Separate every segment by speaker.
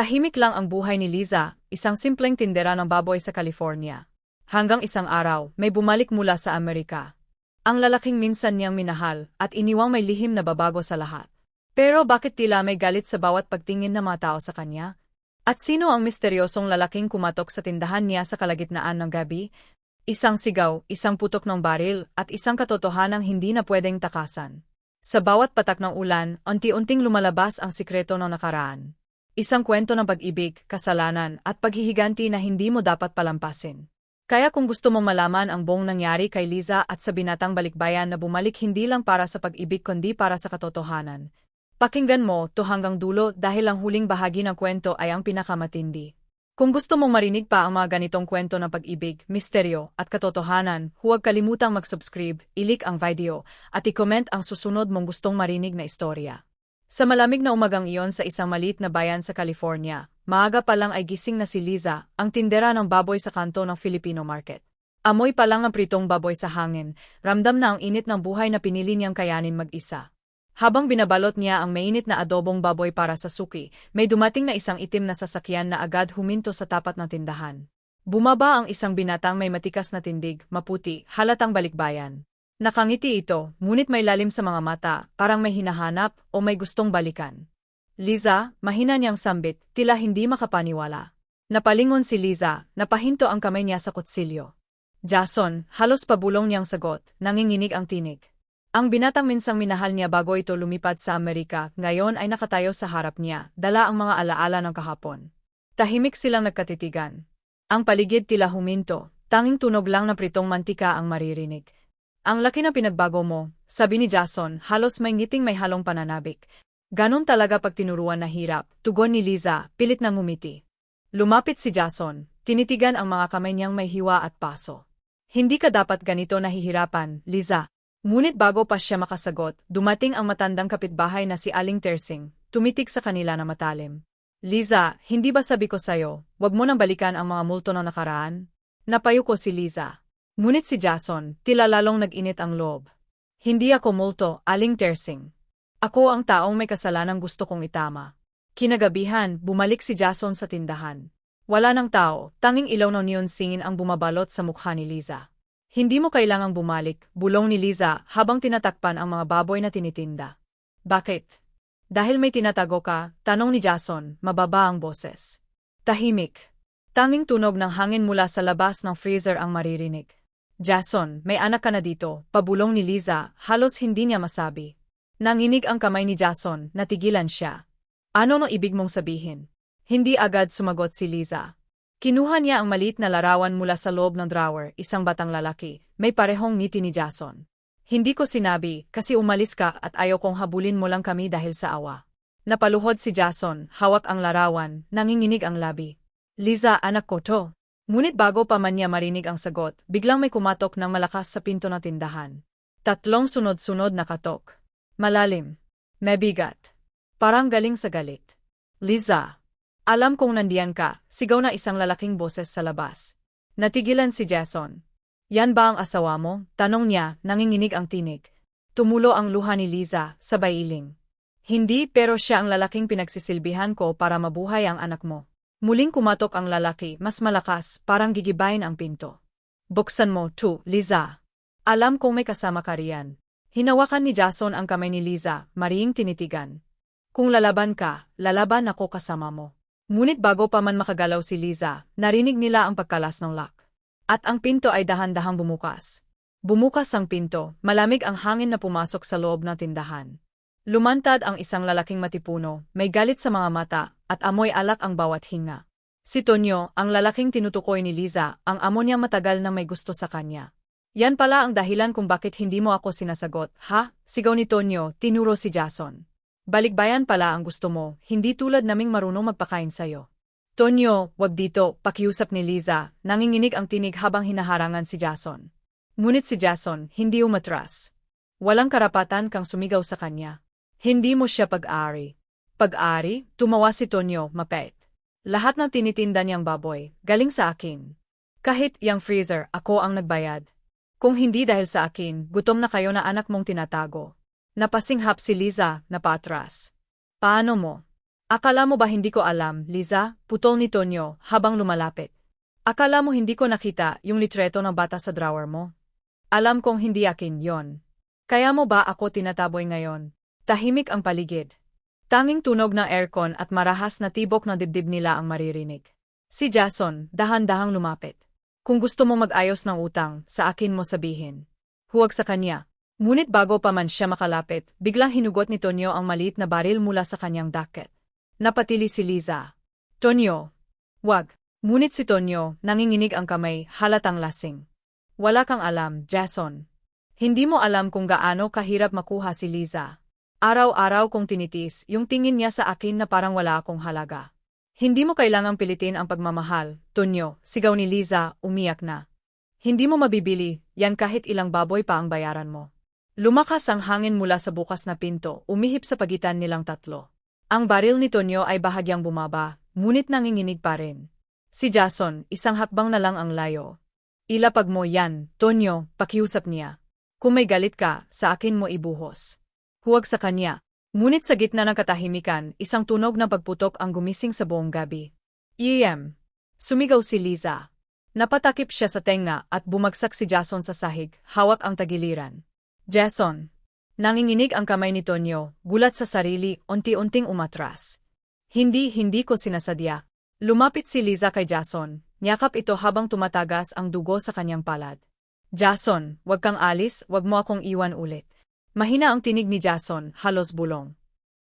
Speaker 1: Tahimik lang ang buhay ni Liza, isang simpleng tindera ng baboy sa California. Hanggang isang araw, may bumalik mula sa Amerika. Ang lalaking minsan niyang minahal at iniwang may lihim na babago sa lahat. Pero bakit tila may galit sa bawat pagtingin ng mga tao sa kanya? At sino ang misteryosong lalaking kumatok sa tindahan niya sa kalagitnaan ng gabi? Isang sigaw, isang putok ng baril, at isang katotohanang hindi na pwedeng takasan. Sa bawat patak ng ulan, unti-unting lumalabas ang sikreto ng nakaraan. Isang kwento ng pag-ibig, kasalanan, at paghihiganti na hindi mo dapat palampasin. Kaya kung gusto mong malaman ang buong nangyari kay Liza at sa binatang balikbayan na bumalik hindi lang para sa pag-ibig kundi para sa katotohanan, pakinggan mo to hanggang dulo dahil ang huling bahagi ng kwento ay ang pinakamatindi. Kung gusto mong marinig pa ang mga ganitong kwento ng pag-ibig, misteryo, at katotohanan, huwag kalimutang mag-subscribe, ilik ang video, at i-comment ang susunod mong gustong marinig na istorya. Sa malamig na umagang iyon sa isang malit na bayan sa California, maaga pa lang ay gising na si Liza, ang tindera ng baboy sa kanto ng Filipino market. Amoy pa lang ang pritong baboy sa hangin, ramdam na ang init ng buhay na pinili niyang kayanin mag-isa. Habang binabalot niya ang mainit na adobong baboy para sa suki, may dumating na isang itim na sasakyan na agad huminto sa tapat ng tindahan. Bumaba ang isang binatang may matikas na tindig, maputi, halatang balikbayan. Nakangiti ito, ngunit may lalim sa mga mata, parang may hinahanap o may gustong balikan. Liza, mahina niyang sambit, tila hindi makapaniwala. Napalingon si Liza, napahinto ang kamay niya sa kutsilyo. Jason, halos pabulong niyang sagot, nanginginig ang tinig. Ang binatang minsang minahal niya bago ito lumipad sa Amerika, ngayon ay nakatayo sa harap niya, dala ang mga alaala ng kahapon. Tahimik silang nagkatitigan. Ang paligid tila huminto, tanging tunog lang na pritong mantika ang maririnig. Ang laki na pinagbago mo, sabi ni Jason, halos may ngiting may halong pananabik. Ganon talaga pag tinuruan na hirap, tugon ni Liza, pilit na ngumiti. Lumapit si Jason, tinitigan ang mga kamay niyang may hiwa at paso. Hindi ka dapat ganito nahihirapan, Liza, Ngunit bago pa siya makasagot, dumating ang matandang kapitbahay na si Aling Tersing, tumitik sa kanila na matalim. Liza, hindi ba sabi ko sa'yo, wag mo nang balikan ang mga multo na nakaraan? Napayo ko si Liza. Ngunit si Jason, tila lalong nag-init ang loob. Hindi ako multo, Aling Tersing. Ako ang taong may kasalanang gusto kong itama. Kinagabihan, bumalik si Jason sa tindahan. Wala ng tao, tanging ilaw ng neon singin ang bumabalot sa mukha ni Liza. Hindi mo kailangang bumalik, bulong ni Liza habang tinatakpan ang mga baboy na tinitinda. Bakit? Dahil may tinatago ka, tanong ni Jason, mababa ang boses. Tahimik. Tanging tunog ng hangin mula sa labas ng freezer ang maririnig. Jason, may anak ka na dito, pabulong ni Liza, halos hindi niya masabi. Nanginig ang kamay ni Jason, natigilan siya. Ano no ibig mong sabihin? Hindi agad sumagot si Liza. Kinuha niya ang maliit na larawan mula sa loob ng drawer, isang batang lalaki, may parehong ngiti ni Jason. Hindi ko sinabi, kasi umalis ka at ayaw kong habulin mo lang kami dahil sa awa. Napaluhod si Jason, hawak ang larawan, nanginginig ang labi. Liza, anak ko to. Ngunit bago pa man niya marinig ang sagot, biglang may kumatok ng malakas sa pinto ng tindahan. Tatlong sunod-sunod na katok. Malalim. Mabigat. Parang galing sa galit. Liza, alam kong nandiyan ka, sigaw na isang lalaking boses sa labas. Natigilan si Jason. Yan ba ang asawa mo? Tanong niya, nanginginig ang tinig. Tumulo ang luha ni Liza, sabay iling. Hindi pero siya ang lalaking pinagsisilbihan ko para mabuhay ang anak mo. Muling kumatok ang lalaki, mas malakas, parang gigibayin ang pinto. Buksan mo, tu, Liza. Alam kong may kasama ka riyan. Hinawakan ni Jason ang kamay ni Liza, mariing tinitigan. Kung lalaban ka, lalaban ako kasama mo. Ngunit bago pa man makagalaw si Liza, narinig nila ang pagkalas ng lock. At ang pinto ay dahan-dahang bumukas. Bumukas ang pinto, malamig ang hangin na pumasok sa loob ng tindahan. Lumantad ang isang lalaking matipuno, may galit sa mga mata, at amoy alak ang bawat hinga. Si Tonyo, ang lalaking tinutukoy ni Liza, ang amo niya matagal na may gusto sa kanya. Yan pala ang dahilan kung bakit hindi mo ako sinasagot, ha? Sigaw ni Tonyo, tinuro si Jason. Balikbayan pala ang gusto mo, hindi tulad naming marunong magpakain sa'yo. Tonyo, wag dito, pakiusap ni Liza, nanginginig ang tinig habang hinaharangan si Jason. Ngunit si Jason, hindi umatras. Walang karapatan kang sumigaw sa kanya. Hindi mo siya pag-ari. Pag-ari, tumawa si Tonyo, mapait. Lahat ng tinitinda niyang baboy, galing sa akin. Kahit yang freezer, ako ang nagbayad. Kung hindi dahil sa akin, gutom na kayo na anak mong tinatago. Napasinghap si Liza, napatras. Paano mo? Akala mo ba hindi ko alam, Liza? Putol ni Tonyo habang lumalapit. Akala mo hindi ko nakita yung litreto ng bata sa drawer mo? Alam kong hindi akin yon. Kaya mo ba ako tinataboy ngayon? Tahimik ang paligid. Tanging tunog ng aircon at marahas na tibok ng dibdib nila ang maririnig. Si Jason, dahan-dahang lumapit. Kung gusto mo mag-ayos ng utang, sa akin mo sabihin. Huwag sa kanya. Ngunit bago pa man siya makalapit, biglang hinugot ni Tonyo ang maliit na baril mula sa kanyang daket. Napatili si Liza. Tonyo. Wag. Ngunit si Tonyo, nanginginig ang kamay, halatang lasing. Wala kang alam, Jason. Hindi mo alam kung gaano kahirap makuha si Liza. Araw-araw kong tinitis, yung tingin niya sa akin na parang wala akong halaga. Hindi mo kailangang pilitin ang pagmamahal, Tonyo, sigaw ni Liza, umiyak na. Hindi mo mabibili, yan kahit ilang baboy pa ang bayaran mo. Lumakas ang hangin mula sa bukas na pinto, umihip sa pagitan nilang tatlo. Ang baril ni Tonyo ay bahagyang bumaba, ngunit nanginginig pa rin. Si Jason, isang hakbang na lang ang layo. Ilapag mo yan, Tonyo, pakiusap niya. Kung may galit ka, sa akin mo ibuhos. Huwag sa kanya. Ngunit sa gitna ng katahimikan, isang tunog ng pagputok ang gumising sa buong gabi. EM. Sumigaw si Liza. Napatakip siya sa tenga at bumagsak si Jason sa sahig, hawak ang tagiliran. Jason. Nanginginig ang kamay ni Tonyo, gulat sa sarili, unti-unting umatras. Hindi, hindi ko sinasadya. Lumapit si Liza kay Jason, niyakap ito habang tumatagas ang dugo sa kanyang palad. Jason, wag kang alis, wag mo akong iwan ulit. Mahina ang tinig ni Jason, halos bulong.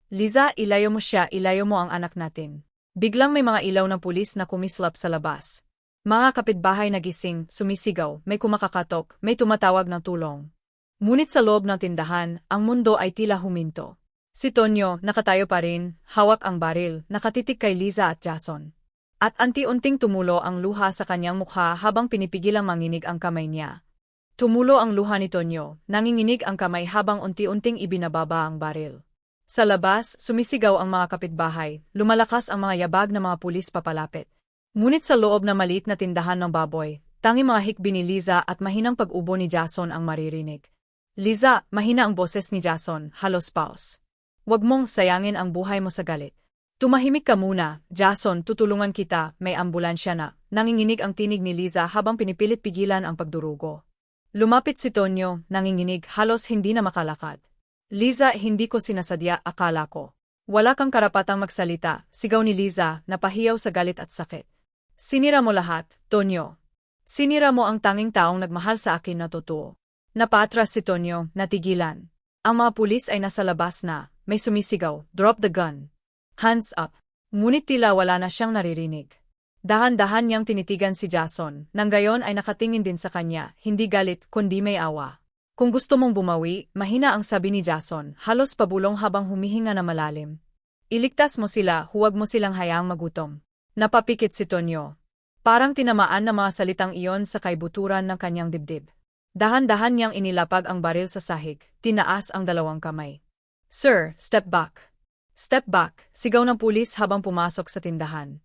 Speaker 1: Liza, ilayo mo siya, ilayo mo ang anak natin. Biglang may mga ilaw ng pulis na kumislap sa labas. Mga kapitbahay nagising, sumisigaw, may kumakakatok, may tumatawag ng tulong. Ngunit sa loob ng tindahan, ang mundo ay tila huminto. Si Tonyo, nakatayo pa rin, hawak ang baril, nakatitik kay Liza at Jason. At anti-unting tumulo ang luha sa kanyang mukha habang pinipigilang manginig ang kamay niya. Tumulo ang luha ni Tonyo, nanginginig ang kamay habang unti-unting ibinababa ang baril. Sa labas, sumisigaw ang mga kapitbahay, lumalakas ang mga yabag ng mga pulis papalapit. Ngunit sa loob na maliit na tindahan ng baboy, tangi mga hikbi ni Liza at mahinang pag-ubo ni Jason ang maririnig. Liza, mahina ang boses ni Jason, halos paus. Huwag mong sayangin ang buhay mo sa galit. Tumahimik ka muna, Jason, tutulungan kita, may ambulansya na. Nanginginig ang tinig ni Liza habang pinipilit pigilan ang pagdurugo. Lumapit si Tonyo, nanginginig, halos hindi na makalakad. Liza, hindi ko sinasadya, akala ko. Wala kang karapatang magsalita, sigaw ni Liza, napahiyaw sa galit at sakit. Sinira mo lahat, Tonyo. Sinira mo ang tanging taong nagmahal sa akin na totoo. Napatras si Tonyo, natigilan. Ang mga pulis ay nasa labas na, may sumisigaw, drop the gun. Hands up. Ngunit tila wala na siyang naririnig. Dahan-dahan niyang tinitigan si Jason, nang gayon ay nakatingin din sa kanya, hindi galit, kundi may awa. Kung gusto mong bumawi, mahina ang sabi ni Jason, halos pabulong habang humihinga na malalim. Iligtas mo sila, huwag mo silang hayaang magutom. Napapikit si Tonyo. Parang tinamaan na mga salitang iyon sa kaibuturan ng kanyang dibdib. Dahan-dahan niyang inilapag ang baril sa sahig, tinaas ang dalawang kamay. Sir, step back. Step back, sigaw ng pulis habang pumasok sa tindahan.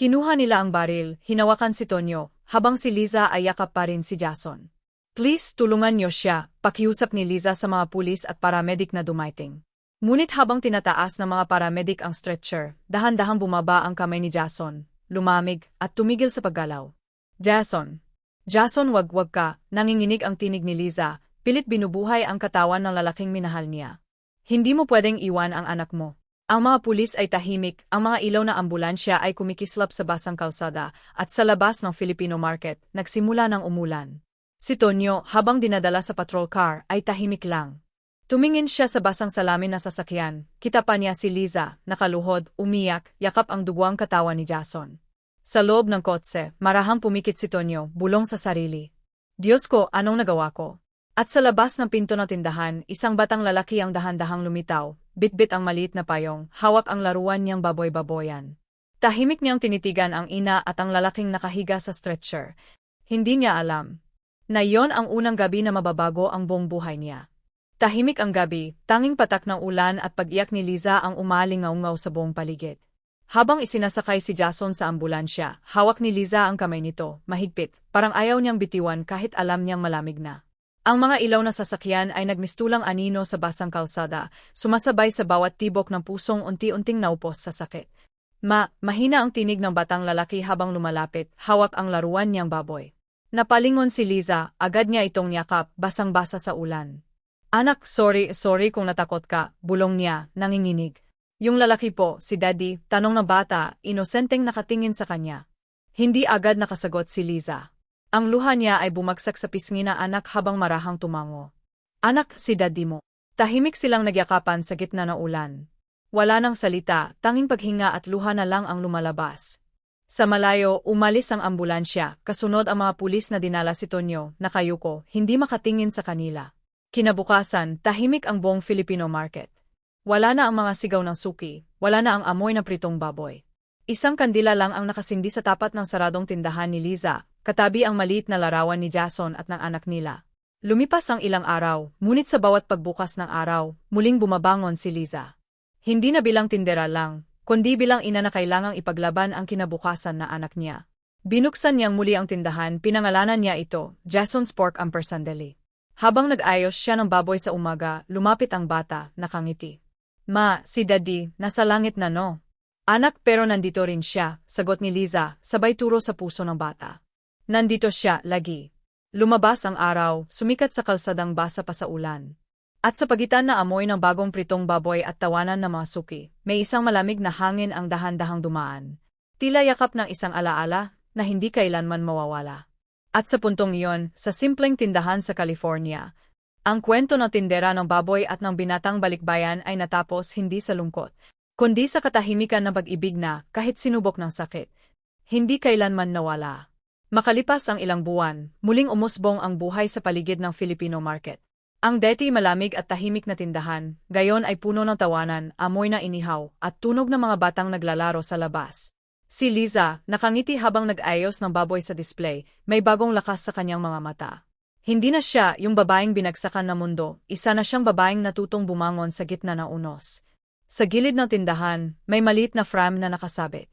Speaker 1: Kinuha nila ang baril, hinawakan si Tonyo, habang si Liza ay yakap pa rin si Jason. Please, tulungan niyo siya, pakiusap ni Liza sa mga pulis at paramedic na dumaiting. Ngunit habang tinataas ng mga paramedic ang stretcher, dahan-dahang bumaba ang kamay ni Jason, lumamig, at tumigil sa paggalaw. Jason, Jason wag-wag ka, nanginginig ang tinig ni Liza, pilit binubuhay ang katawan ng lalaking minahal niya. Hindi mo pwedeng iwan ang anak mo. Ang mga pulis ay tahimik, ang mga ilaw na ambulansya ay kumikislap sa basang kalsada, at sa labas ng Filipino market, nagsimula ng umulan. Si Tonyo, habang dinadala sa patrol car, ay tahimik lang. Tumingin siya sa basang salamin na sasakyan, kita pa niya si Liza, nakaluhod, umiyak, yakap ang duguang katawan ni Jason. Sa loob ng kotse, marahang pumikit si Tonyo, bulong sa sarili. Diyos ko, anong nagawa ko? At sa labas ng pinto ng tindahan, isang batang lalaki ang dahan-dahang lumitaw, bitbit ang maliit na payong, hawak ang laruan niyang baboy-baboyan. Tahimik niyang tinitigan ang ina at ang lalaking nakahiga sa stretcher. Hindi niya alam na iyon ang unang gabi na mababago ang buong buhay niya. Tahimik ang gabi, tanging patak ng ulan at pag-iyak ni Liza ang umalingaw-ngaw sa buong paligid. Habang isinasakay si Jason sa ambulansya, hawak ni Liza ang kamay nito, mahigpit, parang ayaw niyang bitiwan kahit alam niyang malamig na. Ang mga ilaw na sasakyan ay nagmistulang anino sa basang kalsada, sumasabay sa bawat tibok ng pusong unti-unting naupos sa sakit. Ma, mahina ang tinig ng batang lalaki habang lumalapit, hawak ang laruan niyang baboy. Napalingon si Liza, agad niya itong yakap, basang-basa sa ulan. Anak, sorry, sorry kung natakot ka, bulong niya, nanginginig. Yung lalaki po, si Daddy, tanong ng bata, inosenteng nakatingin sa kanya. Hindi agad nakasagot si Liza. Ang luha niya ay bumagsak sa pisngi na anak habang marahang tumango. Anak, si daddy mo. Tahimik silang nagyakapan sa gitna ng ulan. Wala nang salita, tanging paghinga at luha na lang ang lumalabas. Sa malayo, umalis ang ambulansya, kasunod ang mga pulis na dinala si Tonyo, nakayuko, hindi makatingin sa kanila. Kinabukasan, tahimik ang buong Filipino market. Wala na ang mga sigaw ng suki, wala na ang amoy ng pritong baboy. Isang kandila lang ang nakasindi sa tapat ng saradong tindahan ni Liza, katabi ang maliit na larawan ni Jason at ng anak nila. Lumipas ang ilang araw, ngunit sa bawat pagbukas ng araw, muling bumabangon si Liza. Hindi na bilang tindera lang, kundi bilang ina na kailangang ipaglaban ang kinabukasan na anak niya. Binuksan niyang muli ang tindahan, pinangalanan niya ito, Jason's Pork Sandali. Habang nag-ayos siya ng baboy sa umaga, lumapit ang bata, nakangiti. Ma, si Daddy, nasa langit na no. Anak pero nandito rin siya, sagot ni Liza, sabay turo sa puso ng bata. Nandito siya, lagi. Lumabas ang araw, sumikat sa kalsadang basa pa sa ulan. At sa pagitan na amoy ng bagong pritong baboy at tawanan ng mga suki, may isang malamig na hangin ang dahan-dahang dumaan. Tila yakap ng isang alaala na hindi kailanman mawawala. At sa puntong iyon, sa simpleng tindahan sa California, ang kwento ng tindera ng baboy at ng binatang balikbayan ay natapos hindi sa lungkot, kundi sa katahimikan ng pag-ibig na kahit sinubok ng sakit, hindi kailanman nawala. Makalipas ang ilang buwan, muling umusbong ang buhay sa paligid ng Filipino market. Ang deti malamig at tahimik na tindahan, gayon ay puno ng tawanan, amoy na inihaw, at tunog ng mga batang naglalaro sa labas. Si Liza, nakangiti habang nag-ayos ng baboy sa display, may bagong lakas sa kanyang mga mata. Hindi na siya yung babaeng binagsakan ng mundo, isa na siyang babaeng natutong bumangon sa gitna ng unos. Sa gilid ng tindahan, may maliit na frame na nakasabit.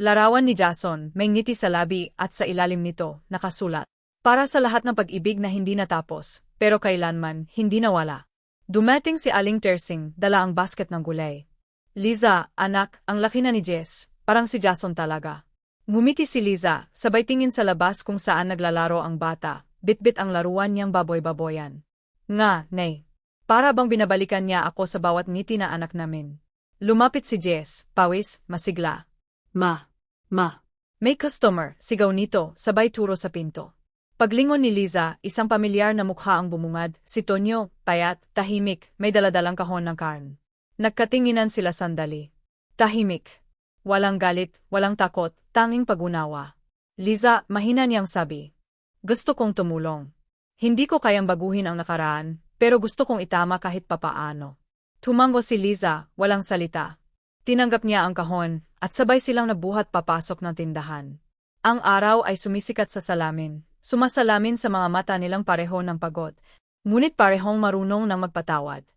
Speaker 1: Larawan ni Jason, may ngiti sa labi at sa ilalim nito, nakasulat. Para sa lahat ng pag-ibig na hindi natapos, pero kailanman, hindi nawala. Dumating si Aling Tersing, dala ang basket ng gulay. Liza, anak, ang laki na ni Jess, parang si Jason talaga. Ngumiti si Liza, sabay tingin sa labas kung saan naglalaro ang bata, bitbit ang laruan niyang baboy-baboyan. Nga, nay. Para bang binabalikan niya ako sa bawat ngiti na anak namin. Lumapit si Jess, pawis, masigla. Ma, Ma. May customer, sigaw nito, sabay turo sa pinto. Paglingon ni Liza, isang pamilyar na mukha ang bumungad, si Tonyo, payat, tahimik, may daladalang kahon ng karn. Nagkatinginan sila sandali. Tahimik. Walang galit, walang takot, tanging pagunawa. Liza, mahina niyang sabi. Gusto kong tumulong. Hindi ko kayang baguhin ang nakaraan, pero gusto kong itama kahit papaano. Tumango si Liza, walang salita. Tinanggap niya ang kahon, at sabay silang nabuhat papasok ng tindahan. Ang araw ay sumisikat sa salamin, sumasalamin sa mga mata nilang pareho ng pagod, ngunit parehong marunong ng magpatawad.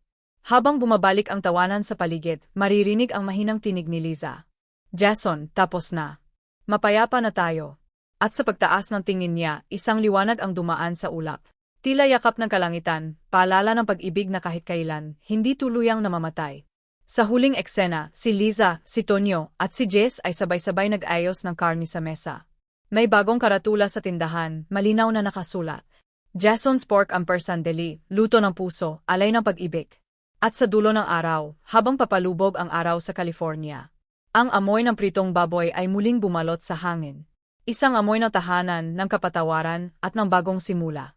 Speaker 1: Habang bumabalik ang tawanan sa paligid, maririnig ang mahinang tinig ni Liza. Jason, tapos na. Mapayapa na tayo. At sa pagtaas ng tingin niya, isang liwanag ang dumaan sa ulap. Tila yakap ng kalangitan, paalala ng pag-ibig na kahit kailan, hindi tuluyang namamatay. Sa huling eksena, si Liza, si Tonyo, at si Jess ay sabay-sabay nag-ayos ng karni sa mesa. May bagong karatula sa tindahan, malinaw na nakasulat. Jason's Pork Amper Sandeli, luto ng puso, alay ng pag-ibig. At sa dulo ng araw, habang papalubog ang araw sa California, ang amoy ng pritong baboy ay muling bumalot sa hangin. Isang amoy ng tahanan, ng kapatawaran, at ng bagong simula.